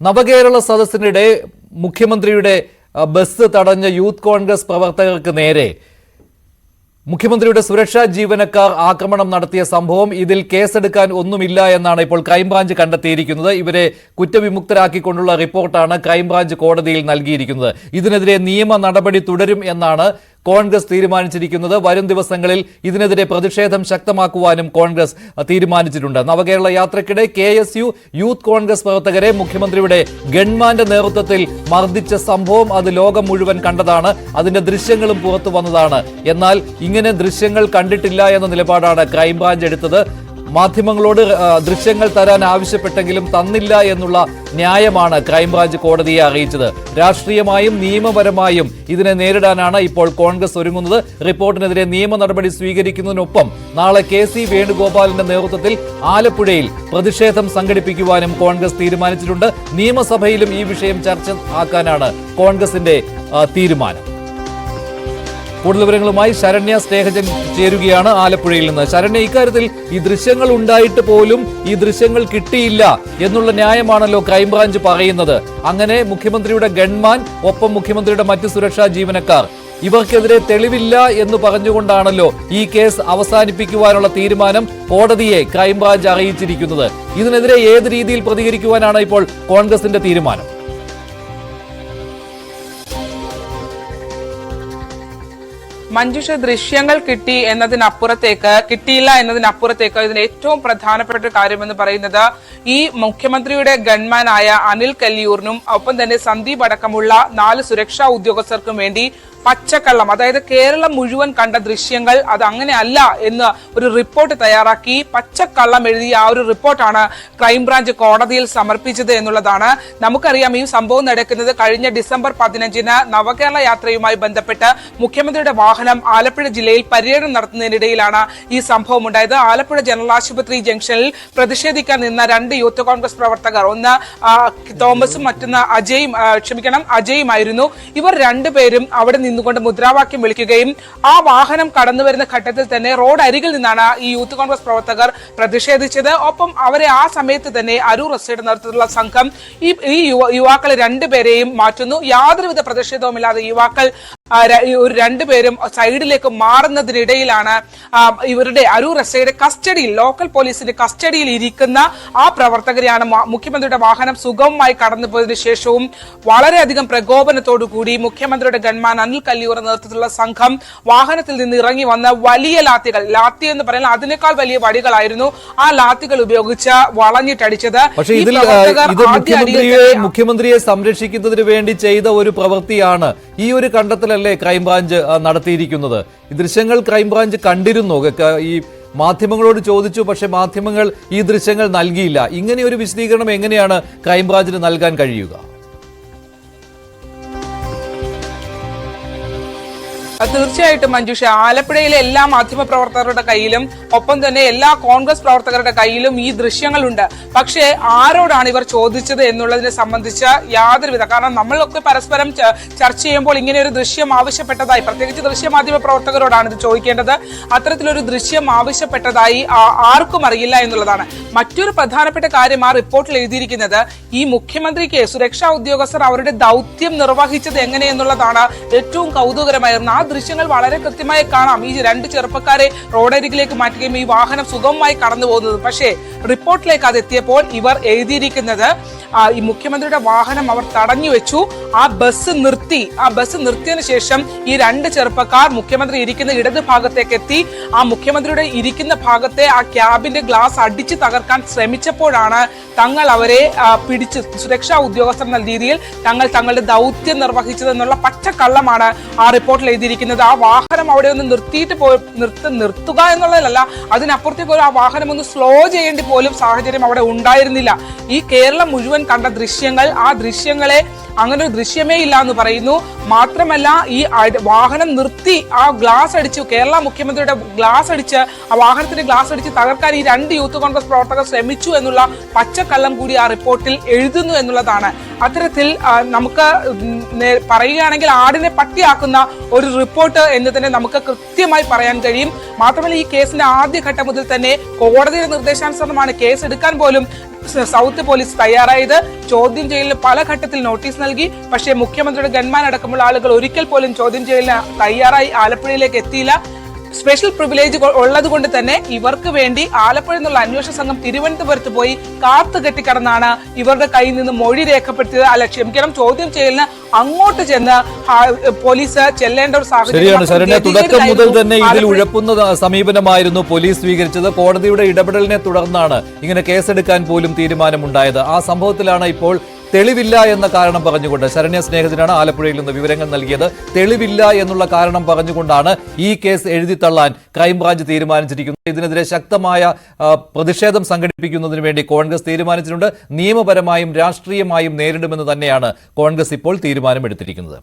നവകേരള സദസ്സിനിടെ മുഖ്യമന്ത്രിയുടെ ബസ് തടഞ്ഞ യൂത്ത് കോൺഗ്രസ് പ്രവർത്തകർക്ക് നേരെ മുഖ്യമന്ത്രിയുടെ സുരക്ഷാ ജീവനക്കാർ ആക്രമണം നടത്തിയ സംഭവം ഇതിൽ കേസെടുക്കാൻ ഒന്നുമില്ല എന്നാണ് ഇപ്പോൾ ക്രൈംബ്രാഞ്ച് കണ്ടെത്തിയിരിക്കുന്നത്. ഇവരെ കുറ്റവിമുക്തരാക്കിക്കൊണ്ടുള്ള റിപ്പോർട്ടാണ് ക്രൈംബ്രാഞ്ച് കോടതിയിൽ നൽകിയിരിക്കുന്നത്. ഇതിനെതിരെ നിയമ നടപടി തുടരും എന്നാണ് കോൺഗ്രസ് തീരുമാനിച്ചിരിക്കുന്നത് വരും ദിവസങ്ങളിൽ ഇതിനെതിരെ പ്രതിഷേധം ശക്തമാക്കുവാനും കോൺഗ്രസ് തീരുമാനിച്ചിട്ടുണ്ട്. നവകേരള യാത്രക്കിടെ K S U youth Congress പ്രവർത്തകരെ മുഖ്യമന്ത്രിയുടെ ഗൺമാന്റെ നേതൃത്വത്തിൽ മർദ്ദിച്ച സംഭവം അത് ലോകം മുഴുവൻ കണ്ടതാണ്. അതിന്റെ ദൃശ്യങ്ങളും പുറത്തു വന്നതാണ്. എന്നാൽ ഇങ്ങനെ ദൃശ്യങ്ങൾ കണ്ടിട്ടില്ല എന്ന നിലപാടാണ് ക്രൈംബ്രാഞ്ച് എടുത്തത്. മാധ്യമങ്ങളോട് ദൃശ്യങ്ങൾ തരാൻ ആവശ്യപ്പെട്ടെങ്കിലും തന്നില്ല എന്നുള്ള ന്യായമാണ് ക്രൈംബ്രാഞ്ച് കോടതിയെ അറിയിച്ചത്. രാഷ്ട്രീയമായും നിയമപരമായും ഇതിനെ നേരിടാനാണ് ഇപ്പോൾ കോൺഗ്രസ് ഒരുങ്ങുന്നത്. റിപ്പോർട്ടിനെതിരെ നിയമ നടപടി സ്വീകരിക്കുന്നതിനൊപ്പം നാളെ കെ സി വേണുഗോപാലിന്റെ നേതൃത്വത്തിൽ ആലപ്പുഴയിൽ പ്രതിഷേധം സംഘടിപ്പിക്കുവാനും കോൺഗ്രസ് തീരുമാനിച്ചിട്ടുണ്ട്. നിയമസഭയിലും ഈ വിഷയം ചർച്ച ആക്കാനാണ് കോൺഗ്രസിന്റെ തീരുമാനം. കൂടുതൽ വിവരങ്ങളുമായി ശരണ്യ സ്നേഹജൻ ചേരുകയാണ് ആലപ്പുഴയിൽ നിന്ന്. ശരണ്യ ഇക്കാര്യത്തിൽ ഈ ദൃശ്യങ്ങൾ ഉണ്ടായിട്ട് പോലും ഈ ദൃശ്യങ്ങൾ കിട്ടിയില്ല എന്നുള്ള ന്യായമാണല്ലോ ക്രൈംബ്രാഞ്ച് പറയുന്നത്. അങ്ങനെ മുഖ്യമന്ത്രിയുടെ ഗൺമാൻ ഒപ്പം മുഖ്യമന്ത്രിയുടെ മറ്റ് സുരക്ഷാ ജീവനക്കാർ. ഇവർക്കെതിരെ തെളിവില്ല എന്ന് പറഞ്ഞുകൊണ്ടാണല്ലോ ഈ കേസ് അവസാനിപ്പിക്കുവാനുള്ള തീരുമാനം കോടതിയെ ക്രൈംബ്രാഞ്ച് അറിയിച്ചിരിക്കുന്നത്. ഇതിനെതിരെ ഏത് രീതിയിൽ പ്രതികരിക്കുവാനാണ് ഇപ്പോൾ കോൺഗ്രസിന്റെ തീരുമാനം? മഞ്ജുഷ ദൃശ്യങ്ങൾ കിട്ടി എന്നതിനപ്പുറത്തേക്ക് കിട്ടിയില്ല എന്നതിനപ്പുറത്തേക്ക് ഇതിന് ഏറ്റവും പ്രധാനപ്പെട്ട കാര്യം എന്ന് പറയുന്നത് ഈ മുഖ്യമന്ത്രിയുടെ ഗൺമാനായ അനിൽ കല്ലിയൂറിനും ഒപ്പം തന്നെ സന്ദീപ് അടക്കമുള്ള നാല് സുരക്ഷാ ഉദ്യോഗസ്ഥർക്കും വേണ്ടി പച്ചക്കള്ളം അതായത് കേരളം മുഴുവൻ കണ്ട ദൃശ്യങ്ങൾ അത് അങ്ങനെ അല്ല എന്ന് ഒരു റിപ്പോർട്ട് തയ്യാറാക്കി. പച്ചക്കള്ളം എഴുതിയ ആ ഒരു റിപ്പോർട്ടാണ് ക്രൈംബ്രാഞ്ച് കോടതിയിൽ സമർപ്പിച്ചത് എന്നുള്ളതാണ്. നമുക്കറിയാം ഈ സംഭവം നടക്കുന്നത് കഴിഞ്ഞ ഡിസംബർ പതിനഞ്ചിന് നവകേരള യാത്രയുമായി ബന്ധപ്പെട്ട് മുഖ്യമന്ത്രിയുടെ വാഹനം ആലപ്പുഴ ജില്ലയിൽ പര്യടനം നടത്തുന്നതിനിടയിലാണ് ഈ സംഭവം ഉണ്ടായത്. ആലപ്പുഴ ജനറൽ ആശുപത്രി ജംഗ്ഷനിൽ പ്രതിഷേധിക്കാൻ നിന്ന രണ്ട് യൂത്ത് കോൺഗ്രസ് പ്രവർത്തകർ ഒന്ന് തോമസും മറ്റൊന്ന് അജയും ക്ഷമിക്കണം അജയുമായിരുന്നു. ഇവർ രണ്ടുപേരും അവിടെ നിന്നുകൊണ്ട് മുദ്രാവാക്യം വിളിക്കുകയും ആ വാഹനം കടന്നു വരുന്ന ഘട്ടത്തിൽ തന്നെ റോഡ് അരികിൽ നിന്നാണ് ഈ യൂത്ത് കോൺഗ്രസ് പ്രവർത്തകർ പ്രതിഷേധിച്ചത്. ഒപ്പം അവരെ ആ സമയത്ത് തന്നെ അരൂർ എസ്റ്റേറ്റ് നേതൃത്വത്തിലുള്ള സംഘം ഈ യുവാക്കളെ രണ്ടുപേരെയും മാറ്റുന്നു. യാതൊരുവിധ പ്രതിഷേധവുമില്ലാതെ യുവാക്കൾ ഒരു രണ്ടുപേരും സൈഡിലേക്ക് മാറുന്നതിനിടയിലാണ് ഇവരുടെ അരൂർ എസ് ഐയുടെ കസ്റ്റഡിയിൽ ലോക്കൽ പോലീസിന്റെ കസ്റ്റഡിയിൽ ഇരിക്കുന്ന ആ പ്രവർത്തകരെയാണ് മുഖ്യമന്ത്രിയുടെ വാഹനം സുഗമമായി കടന്നുപോയതിനു ശേഷവും വളരെയധികം പ്രകോപനത്തോടു കൂടി മുഖ്യമന്ത്രിയുടെ ഗൺമാൻ അനിൽ കല്ലിയൂർ നേതൃത്വത്തിലുള്ള സംഘം വാഹനത്തിൽ നിന്ന് ഇറങ്ങി വന്ന വലിയ ലാത്തികൾ ലാത്തി എന്ന് പറയുന്നത് അതിനേക്കാൾ വലിയ വടികളായിരുന്നു ആ ലാത്തികൾ ഉപയോഗിച്ച് വളഞ്ഞിട്ടടിച്ചത്. മുഖ്യമന്ത്രിയെ സംരക്ഷിക്കുന്നതിന് വേണ്ടി ചെയ്ത ഒരു പ്രവൃത്തിയാണ് ഈ ഒരു കണ്ടെത്തലല്ലേ ക്രൈംബ്രാഞ്ച് നടത്തിയിരിക്കുന്നത്? ഈ ദൃശ്യങ്ങൾ ക്രൈംബ്രാഞ്ച് കണ്ടിരുന്നു? ഈ മാധ്യമങ്ങളോട് ചോദിച്ചു പക്ഷേ മാധ്യമങ്ങൾ ഈ ദൃശ്യങ്ങൾ നൽകിയില്ല. ഇങ്ങനെ ഒരു വിശദീകരണം എങ്ങനെയാണ് ക്രൈംബ്രാഞ്ചിന് നൽകാൻ കഴിയുക? തീർച്ചയായിട്ടും മഞ്ജുഷ ആലപ്പുഴയിലെ എല്ലാ മാധ്യമ പ്രവർത്തകരുടെ കയ്യിലും ഒപ്പം തന്നെ എല്ലാ കോൺഗ്രസ് പ്രവർത്തകരുടെ കയ്യിലും ഈ ദൃശ്യങ്ങളുണ്ട്. പക്ഷേ ആരോടാണ് ഇവർ ചോദിച്ചത് എന്നുള്ളതിനെ സംബന്ധിച്ച് യാതൊരുവിധ കാരണം നമ്മളൊക്കെ പരസ്പരം ചർച്ച ചെയ്യുമ്പോൾ ഇങ്ങനെ ഒരു ദൃശ്യം ആവശ്യപ്പെട്ടതായി പ്രത്യേകിച്ച് ദൃശ്യമാധ്യമ പ്രവർത്തകരോടാണ് ഇത് ചോദിക്കേണ്ടത്. അത്തരത്തിലൊരു ദൃശ്യം ആവശ്യപ്പെട്ടതായി ആർക്കും അറിയില്ല എന്നുള്ളതാണ്. മറ്റൊരു പ്രധാനപ്പെട്ട കാര്യം ആ റിപ്പോർട്ടിൽ എഴുതിയിരിക്കുന്നത് ഈ മുഖ്യമന്ത്രിക്ക് സുരക്ഷാ ഉദ്യോഗസ്ഥർ അവരുടെ ദൗത്യം നിർവഹിച്ചത് എങ്ങനെയെന്നുള്ളതാണ് ഏറ്റവും കൗതുകരമായിരുന്നു. ആ ദൃശ്യങ്ങൾ വളരെ കൃത്യമായി കാണാം. ഈ രണ്ട് ചെറുപ്പക്കാരെ റോഡരികിലേക്ക് മാറ്റുകയും ഈ വാഹനം സുഗമമായി കടന്നു പോകുന്നത് പക്ഷേ റിപ്പോർട്ടിലേക്ക് അത് എത്തിയപ്പോൾ ഇവർ എഴുതിയിരിക്കുന്നത് ഈ മുഖ്യമന്ത്രിയുടെ വാഹനം അവർ തടഞ്ഞു വെച്ചു. ആ ബസ് നിർത്തി. ആ ബസ് നിർത്തിയതിനു ശേഷം ഈ രണ്ട് ചെറുപ്പക്കാർ മുഖ്യമന്ത്രി ഇരിക്കുന്ന ഇടത് ഭാഗത്തേക്ക് എത്തി. ആ മുഖ്യമന്ത്രിയുടെ ഇരിക്കുന്ന ഭാഗത്തെ ആ ക്യാബിന്റെ ഗ്ലാസ് അടിച്ച് തകർക്കാൻ ശ്രമിച്ചപ്പോഴാണ് തങ്ങൾ അവരെ പിടിച്ച് സുരക്ഷാ ഉദ്യോഗസ്ഥർ എന്ന രീതിയിൽ തങ്ങൾ തങ്ങളുടെ ദൗത്യം നിർവഹിച്ചതെന്നുള്ള പച്ചക്കള്ളമാണ് ആ റിപ്പോർട്ടിൽ എഴുതിയിരിക്കുന്നത്. ആ വാഹനം അവിടെ ഒന്ന് നിർത്തിയിട്ട് പോ നിർത്ത നിർത്തുക എന്നുള്ളതല്ല അതിനപ്പുറത്തേക്ക് ഒരു ആ വാഹനം ഒന്ന് സ്ലോ ചെയ്യേണ്ടി പോലും സാഹചര്യം അവിടെ ഉണ്ടായിരുന്നില്ല. ഈ കേരളം മുഴുവൻ കണ്ട ദൃശ്യങ്ങൾ ആ ദൃശ്യങ്ങളെ അങ്ങനെ ഒരു ദൃശ്യമേ ഇല്ല എന്ന് പറയുന്നു. മാത്രമല്ല ഈ വാഹനം നിർത്തി ആ ഗ്ലാസ് അടിച്ചു കേരള മുഖ്യമന്ത്രിയുടെ ഗ്ലാസ് അടിച്ച് ആ വാഹനത്തിന്റെ ഗ്ലാസ് അടിച്ച് തകർക്കാൻ ഈ രണ്ട് യൂത്ത് കോൺഗ്രസ് പ്രവർത്തകർ ശ്രമിച്ചു എന്നുള്ള പച്ചക്കള്ളം കൂടി ആ റിപ്പോർട്ടിൽ എഴുതുന്നു എന്നുള്ളതാണ്. അത്തരത്തിൽ നമുക്ക് പറയുകയാണെങ്കിൽ ആടിനെ പട്ടിയാക്കുന്ന ഒരു റിപ്പോർട്ട് എന്ന് തന്നെ നമുക്ക് കൃത്യമായി പറയാൻ കഴിയും. മാത്രമല്ല ഈ കേസിന്റെ ആദ്യഘട്ടം മുതൽ തന്നെ കോടതിയുടെ നിർദ്ദേശാനുസരണമാണ് കേസ് എടുക്കാൻ പോലും സൗത്ത് പോലീസ് തയ്യാറായത് ചോദ്യം ചെയ്യലിന് പല ഘട്ടത്തിൽ നോട്ടീസ് നൽകി. പക്ഷേ മുഖ്യമന്ത്രിയുടെ ഗൺമാൻ അടക്കമുള്ള ആളുകൾ ഒരിക്കൽ പോലും ചോദ്യം ചെയ്യലിന് തയ്യാറായി ആലപ്പുഴയിലേക്ക് എത്തിയില്ല. സ്പെഷ്യൽ പ്രിവിലേജ് ഉള്ളത് കൊണ്ട് തന്നെ ഇവർക്ക് വേണ്ടി ആലപ്പുഴ എന്നുള്ള അന്വേഷണ സംഘം തിരുവനന്തപുരത്ത് പോയി കാത്തു കെട്ടിക്കടന്നാണ് ഇവരുടെ കയ്യിൽ നിന്ന് മൊഴി രേഖപ്പെടുത്തിയത്. അല്ല ക്ഷമിക്കണം ചോദ്യം ചെയ്യലിന് അങ്ങോട്ട് ചെന്ന് പോലീസ് ചെല്ലേണ്ട ഒരു സാഹചര്യം തുടക്കം മുതൽ തന്നെ ഇതിൽ ഉഴപ്പുന്ന സമീപനമായിരുന്നു പോലീസ് സ്വീകരിച്ചത്. കോടതിയുടെ ഇടപെടലിനെ തുടർന്നാണ് ഇങ്ങനെ കേസെടുക്കാൻ പോലും തീരുമാനമുണ്ടായത്. ആ സംഭവത്തിലാണ് ഇപ്പോൾ തെളിവില്ല എന്ന കാരണം പറഞ്ഞുകൊണ്ട് ശരണ്യ സ്നേഹത്തിനാണ് ആലപ്പുഴയിൽ നിന്ന് വിവരങ്ങൾ നൽകിയത്. തെളിവില്ല എന്നുള്ള കാരണം പറഞ്ഞുകൊണ്ടാണ് ഈ കേസ് എഴുതിത്തള്ളാൻ ക്രൈംബ്രാഞ്ച് തീരുമാനിച്ചിരിക്കുന്നത്. ഇതിനെതിരെ ശക്തമായ പ്രതിഷേധം സംഘടിപ്പിക്കുന്നതിന് വേണ്ടി കോൺഗ്രസ് തീരുമാനിച്ചിട്ടുണ്ട്. നിയമപരമായും രാഷ്ട്രീയമായും നേരിടുമെന്ന് തന്നെയാണ് കോൺഗ്രസ് ഇപ്പോൾ തീരുമാനമെടുത്തിരിക്കുന്നത്.